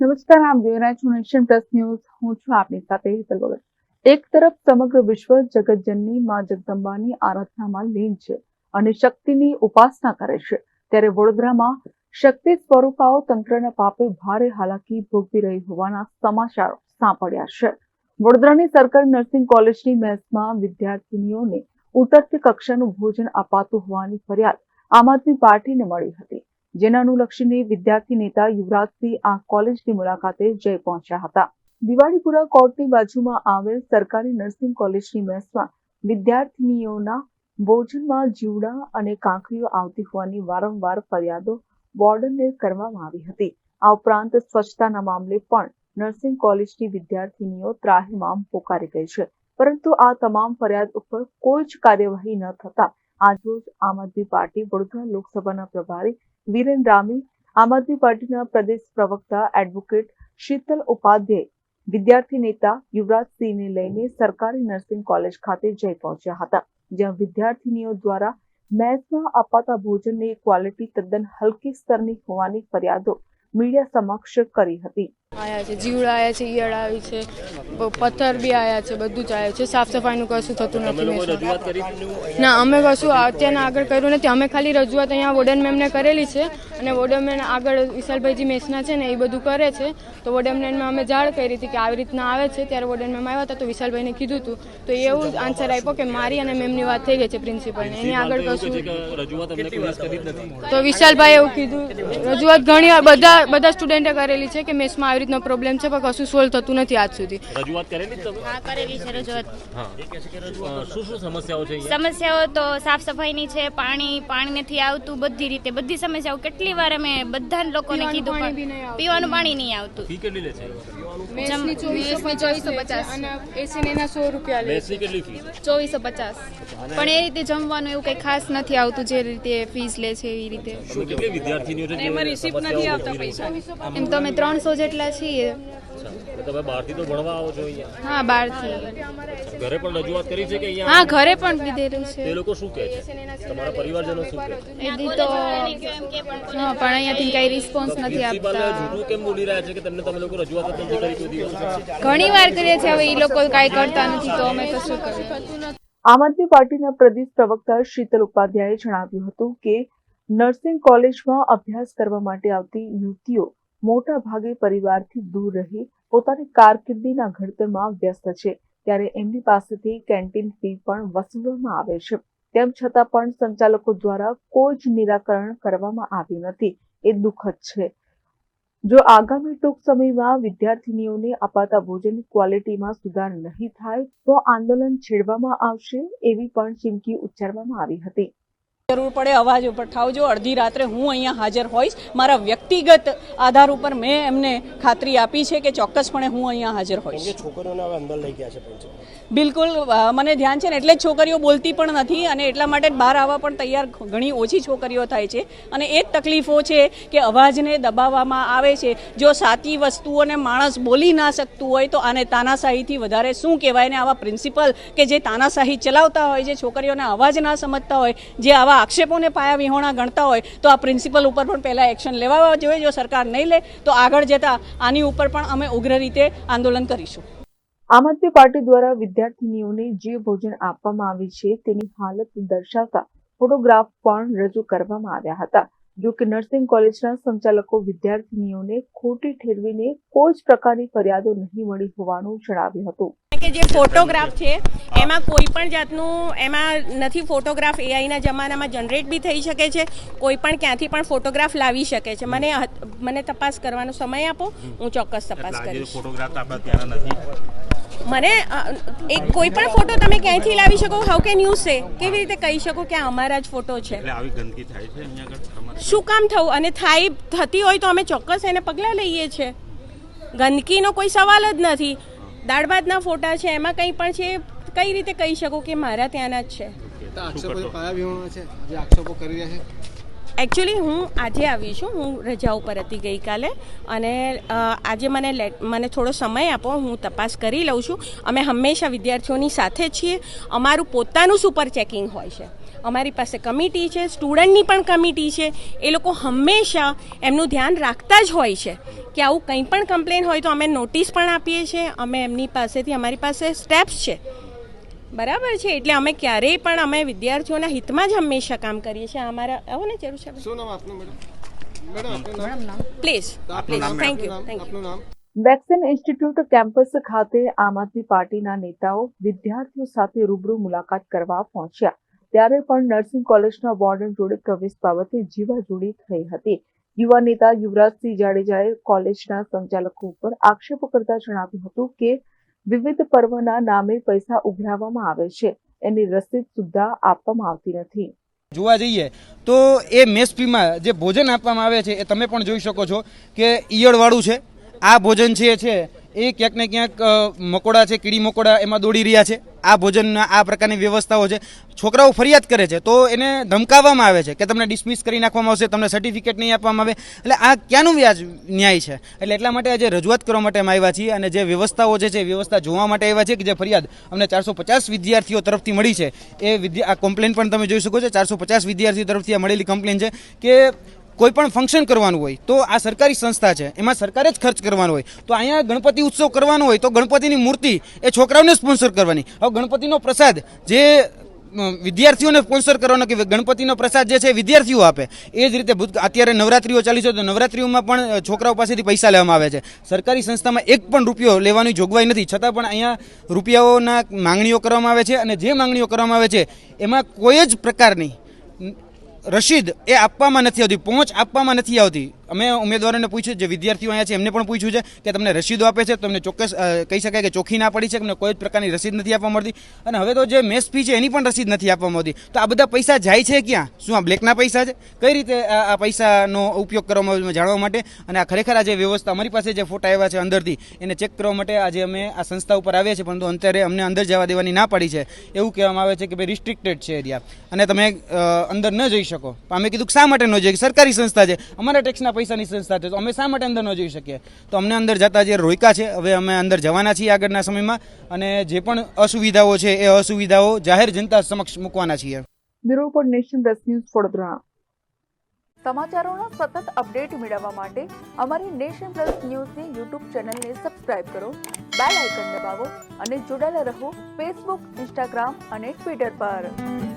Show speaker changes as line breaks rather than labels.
નમસ્કાર, આપ જોઈ રહ્યા છો નેશન પ્લસ ન્યૂઝ. હું છું આપની સાથે હિતલ ભગત એક તરફ સમગ્ર વિશ્વ જગતજનની માં જગદંબાની આરાધનામાં લીન છે અને શક્તિની ઉપાસના કરે છે. ત્યારે વડોદરામાં શક્તિ સ્વરૂપાઓ તંત્રના પાપે ભારે હાલાકી ભોગવી રહી હોવાના સમાચારો સાંપડ્યા છે. વડોદરાની સરકારી નર્સિંગ કોલેજની મેસમાં વિદ્યાર્થીનીઓને ઉતરતી કક્ષાનું ભોજન અપાતું હોવાની ફરિયાદ આમ આદમી પાર્ટીને મળી હતી. જેના અનુલક્ષીને વિદ્યાર્થી નેતા યુવરાજસિંહ આ કોલેજની મુલાકાતે જઈ પહોંચ્યા હતા. દિવાળીપુરા કોર્ટની બાજુમાં આવેલ સરકારી નર્સિંગ કોલેજની મેસમાં વિદ્યાર્થીનીઓના ભોજનમાં જીવડા અને કાંકરીઓ આવતી હોવાની વારંવાર ફરિયાદો વોર્ડનને કરવામાં આવી હતી. આ ઉપરાંત સ્વચ્છતાના મામલે પણ નર્સિંગ કોલેજની વિદ્યાર્થીનીઓ ત્રાહિમામ પોકારી ગઈ છે. પરંતુ આ તમામ ફરિયાદ ઉપર કોઈ જ કાર્યવાહી ન થતા આજરોજ આમ આદમી પાર્ટી વડોદરા લોકસભાના પ્રભારી વિરેન રામી, આમ આદમી પાર્ટીના પ્રદેશ પ્રવક્તા એડવોકેટ શીતલ ઉપાધ્યાય, વિદ્યાર્થી નેતા યુવરાજસિંહને લઈને સરકારી નર્સિંગ કોલેજ ખાતે જઈ પહોંચ્યા હતા, જ્યાં વિદ્યાર્થીનીઓ દ્વારા મેસમાં અપાતા ભોજનની ક્વોલિટી તદ્દન હલકી સ્તરની હોવાની ફરિયાદો મીડિયા સમક્ષ કરી હતી.
આયા છે જીવડા આવ્યા છે ઈયળ આવી છે પથ્થર બી આવ્યા છે બધું જ આવ્યા છે સાફ સફાઈનું કશું થતું નથી ના. અમે કશું અત્યારના આગળ કર્યું નથી. અમે ખાલી રજૂઆત અહીંયા વોર્ડન મેમને કરેલી છે અને વોર્ડન મેમ આગળ વિશાલભાઈજી મેસના છે ને એ બધું કરે છે. તો વોર્ડન મેમમાં અમે જાણ કરી હતી કે આવી રીતના આવે છે. ત્યારે વોર્ડન મેમ આવ્યા હતા તો વિશાલભાઈને કીધું હતું તો એવું આન્સર આપ્યો કે મારી અને મેમની વાત થઈ ગઈ છે પ્રિન્સિપલને એની આગળ કશું તો વિશાલભાઈ એવું કીધું. રજૂઆત ઘણી બધા બધા સ્ટુડન્ટે કરેલી છે કે મેસમાં આવી રીતનો પ્રોબ્લેમ છે પણ કશું સોલ્વ થતું નથી આજ સુધી.
રજૂઆત કરેલી છે
હા કરેલી છે રજૂઆત.
શું શું સમસ્યાઓ છે
સમસ્યાઓ તો સાફ સફાઈની છે પાણી પાણી નથી આવતું બધી રીતે. બધી સમસ્યાઓ કેટલી વાર અમે બધા લોકોને કીધું
પાણી
પીવાનું પાણી નહીં આવતું.
ફી કેટલી લે છે?
મેસની ચોવીસો પચાસ અને એસી એના સો રૂપિયા લે
મેસની કેટલી ફી
ચોવીસો પચાસ. પણ એ રીતે જમવાનું એવું કંઈ ખાસ નથી આવતું જે રીતે ફીસ લે છે એવી રીતે.
રહી છે?
એમ તો અમે ત્રણસો જેટલા છીએ.
અચ્છા. તમે બહારથી તો ભણવા આવો છો અહીંયા?
હા બહારથી.
ઘરે પણ રજૂઆત કરી છે કે અહીંયા
હા ઘરે પણ કીધેલું
તે લોકો શું કહે છે? તમારા પરિવારજનો શું કહે છે?
એ તો હા પણ અહીંયાથી કઈ રિસ્પોન્સ નથી આપતા.
જૂઠું કેમ બોલી રહ્યા છે કે તમને તમે લોકો રજૂઆત નથી કરી કોઈ દિવસ?
ઘણી વાર કરીએ છીએ હવે એ લોકો કાંઈ કરતા નથી તો અમે તો શું કરીએ?
આમ આદમી પાર્ટીના પ્રદેશ પ્રવક્તા શીતલ ઉપાધ્યાયે જણાવ્યું હતું કે નર્સિંગ કોલેજમાં અભ્યાસ કરવા માટે આવતી યુવતીઓ મોટા ભાગે પરિવારથી દૂર રહી પોતાની કારકિર્દીના ઘડતરમાં વ્યસ્ત છે. ત્યારે એમની પાસેથી કેન્ટીન ફી પણ વસૂલવામાં આવે છે. તેમ છતાં પણ સંચાલકો દ્વારા કોઈ જ નિરાકરણ કરવામાં આવ્યું નથી. એ દુઃખદ છે. જો આગામી ટૂંક સમયમાં વિદ્યાર્થીનીઓને અપાતા ભોજનની ક્વોલિટીમાં સુધાર નહીં થાય, તો આંદોલન છેડવામાં આવશે એવી પણ ચીમકી ઉચ્ચારવામાં આવી હતી.
જરૂર પડે અવાજ ઉપર ઠાવજો. અડધી રાત્રે હું અહીંયા હાજર હોઈશ. મારા વ્યક્તિગત આધાર ઉપર મેં એમને ખાતરી આપી છે કે ચોક્કસપણે હું અહીંયા હાજર હોઈશ.
છોકરીઓને હવે અંદર લઈ ગયા છે
બિલકુલ મને ધ્યાન છે ને એટલે જ છોકરીઓ બોલતી પણ નથી અને એટલા માટે જ બહાર આવવા પણ તૈયાર ઘણી ઓછી છોકરીઓ થાય છે. અને એ જ તકલીફો છે કે અવાજને દબાવવામાં આવે છે. જો સાચી વસ્તુઓને માણસ બોલી ના શકતું હોય તો આને તાનાશાહીથી વધારે શું કહેવાય? ને આવા પ્રિન્સિપલ કે જે તાનાશાહી ચલાવતા હોય જે છોકરીઓને અવાજ ના સમજતા હોય જે આવા આક્ષેપોને પાયા વિહોણા ગણતા હોય તો આ પ્રિન્સિપલ ઉપર પણ પહેલાં એક્શન લેવા જોઈએ. જો સરકાર નહીં લે, તો આગળ જતાં આની ઉપર પણ અમે ઉગ્ર રીતે આંદોલન કરીશું.
આમ આદમી પાર્ટી દ્વારા વિદ્યાર્થીનીઓને જે ભોજન આપવામાં આવી છે, તેની હાલત દર્શાવતા ફોટોગ્રાફ પણ રજૂ કરવામાં આવ્યા હતા. જો કે નર્સિંગ કોલેજના સંચાલકો વિદ્યાર્થીનીઓને ખોટી ઠેરવીને કોઈ જ પ્રકારની ફરિયાદો નહીં મળી હોવાનું જણાવ્યું હતું.
કે જે ફોટોગ્રાફ છે એમાં કોઈ પણ જાતનું એમાં નથી ફોટોગ્રાફ એઆઈના જમાનામાં જનરેટ બી થઈ શકે છે કોઈ પણ ક્યાંથી પણ ફોટોગ્રાફ લાવી શકે છે. મને મને તપાસ કરવાનો સમય આપો હું ચોક્કસ તપાસ કરીશ.
ફોટોગ્રાફ આપણા ત્યાં નથી.
મને એક કોઈ પણ ફોટો તમે ક્યાંયથી લાવી શકો હાઉ કેન યુ સે? કેવી રીતે કહી શકો કે અમારા જ ફોટો છે?
આવી ગંદકી થાય છે અહીંયા
શું કામ થવું? અને થાય થતી હોય તો અમે ચોક્કસ એને પગલાં લઈએ છીએ ગંદકીનો કોઈ સવાલ જ નથી. દાળ ભાતના ફોટા છે એમાં કંઈ પણ છે કઈ રીતે કહી શકો કે મારા ત્યાંના જ છે?
આક્ષેપો જે પાયા વિહોણા છે? જે આક્ષેપો કરી રહ્યા છે?
એકચ્યુઅલી હું આજે આવી છું. હું રજા ઉપર હતી ગઈકાલે અને આજે મને મને થોડો સમય આપો હું તપાસ કરી લઉં છું. અમે હંમેશા વિદ્યાર્થીઓની સાથે જ છીએ. અમારું પોતાનું સુપર ચેકિંગ હોય છે. અમારી પાસે કમિટી છે સ્ટુડન્ટની પણ કમિટી છે. એ લોકો હંમેશા એમનું ધ્યાન રાખતા જ હોય છે કે આવું કંઈ પણ કમ્પ્લેન હોય તો અમે નોટિસ પણ આપીએ છીએ. અમે એમની પાસેથી અમારી પાસે સ્ટેપ્સ છે. બરાબર છે? એટલે અમે ક્યારેય પણ અમે વિદ્યાર્થીઓના હિતમાં જ હંમેશા કામ કરીએ છીએ. અમારા આવો ને જરૂર છે
શું નામ આપનું madam madam
please thank you thank you
vaccine institute campus ખાતે આમ આદમી પાર્ટીના નેતાઓ વિદ્યાર્થીઓ સાથે રૂબરૂ મુલાકાત કરવા પહોંચ્યા. ત્યારે પણ નર્સિંગ કોલેજના વોર્ડન જોડે પ્રવેશ બાબતે જીવાજોડી થઈ હતી. યુવા નેતા યુવરાજસિંહ જાડેજાએ કોલેજના સંચાલકો ઉપર આક્ષેપો કરતા જણાવ્યું હતું કે, વિવિધ પર્વના નામે પૈસા ઉઘરાવવામાં આવે છે. એની રસીદ સુદ્ધા આપવામાં આવતી નથી.
જોવા જઈએ તો એ મેસ ફીમાં જે ભોજન આપવામાં આવે છે એ તમે પણ જોઈ શકો છો કે ઈયળવાળું છે. આ ભોજન છે છે એ ક્યાંક ને ક્યાંક મકોડા છે, કીડી મકોડા એમાં દોડી રહ્યા છે. આ ભોજનના આ પ્રકારની વ્યવસ્થાઓ છે. છોકરાઓ ફરિયાદ કરે છે, તો એને ધમકાવવામાં આવે છે કે તમને ડિસમિસ કરી નાખવામાં આવશે, તમને સર્ટિફિકેટ નહીં આપવામાં આવે. એટલે આ ક્યાંનું વ્યાજ ન્યાય છે? એટલે એટલા માટે આજે રજૂઆત કરવા માટે અમે આવ્યા છીએ અને જે વ્યવસ્થાઓ જે છે વ્યવસ્થા જોવા માટે આવ્યા છે કે જે ફરિયાદ અમને ચારસો પચાસ વિદ્યાર્થીઓ તરફથી મળી છે, એ વિદ્યા, આ કમ્પ્લેન પણ તમે જોઈ શકો છો, ચારસો પચાસ વિદ્યાર્થીઓ તરફથી આ મળેલી કમ્પ્લેન છે કે કોઈ પણ ફંક્શન કરવાનું હોય તો આ સરકારી સંસ્થા છે, એમાં સરકારે જ ખર્ચ કરવાનો હોય. તો અહીંયા ગણપતિ ઉત્સવ કરવાનો હોય તો ગણપતિની મૂર્તિ એ છોકરાઓને સ્પોન્સર કરવાની. હવે ગણપતિનો પ્રસાદ જે વિદ્યાર્થીઓને સ્પોન્સર કરવાનો કે ગણપતિનો પ્રસાદ જે છે વિદ્યાર્થીઓ આપે, એ જ રીતે અત્યારે નવરાત્રીઓ ચાલી છે તો નવરાત્રીઓમાં પણ છોકરાઓ પાસેથી પૈસા લેવામાં આવે છે. સરકારી સંસ્થામાં એક પણ રૂપિયો લેવાની જોગવાઈ નથી. છતાં પણ અહીંયા રૂપિયાઓના માંગણીઓ કરવામાં આવે છે અને જે માંગણીઓ કરવામાં આવે છે, એમાં કોઈ જ પ્રકારની રસીદ એ આપવામાં નથી આવતી પહોંચ આપવામાં નથી આવતી. અમે ઉમેદવારોને પૂછ્યું, જે વિદ્યાર્થીઓ અહીંયા છે, એમને પણ પૂછ્યું છે કે તમને રસીદો આપે છે તમને ચોક્કસ કહી શકાય કે ચોખ્ખી ના પડી છે તમને કોઈ જ પ્રકારની રસીદ નથી આપવા મળતી. અને હવે તો જે મેસ ફી છે, એની પણ રસીદ નથી આપવામાં આવતી તો આ બધા પૈસા જાય છે ક્યાં? શું આ બ્લેકના પૈસા છે? કઈ રીતે આ પૈસાનો ઉપયોગ કરવામાં આવ્યો જાણવા માટે? અને આ ખરેખર આ જે વ્યવસ્થા, અમારી પાસે જે ફોટા આવ્યા છે અંદરથી, એને ચેક કરવા માટે આજે અમે આ સંસ્થા ઉપર આવ્યા છે, પરંતુ અત્યારે અમને અંદર જવા દેવાની ના પડી છે. એવું કહેવામાં આવે છે કે ભાઈ રિસ્ટ્રિક્ટેડ છે એરિયા. અને તમે અંદર ન જઈ શકો. અમે કીધું શા માટે ન જઈ? સરકારી સંસ્થા છે. અમારા ટેક્સના પૈસાની સંસ્થા છે. તો અમે શા માટે અંદર ન જઈ શકીએ? તો અમને અંદર જતા જે રોયકા છે હવે અમે અંદર જવાના છીએ આગળના સમયમાં અને જે પણ અસુવિધાઓ છે એ અસુવિધાઓ જાહેર જનતા સમક્ષ મૂકવાના છીએ.
Bureau Nation Plus news Vadodara. સમાચારોના સતત અપડેટ મેળવવા માટે અમારી નેશન પ્લસ ન્યૂઝની યુટ્યુબ ચેનલને સબસ્ક્રાઇબ કરો બેલ આઇકન દબાવો અને જોડાયેલા રહો ફેસબુક ઇન્સ્ટાગ્રામ અને ટ્વિટર પર.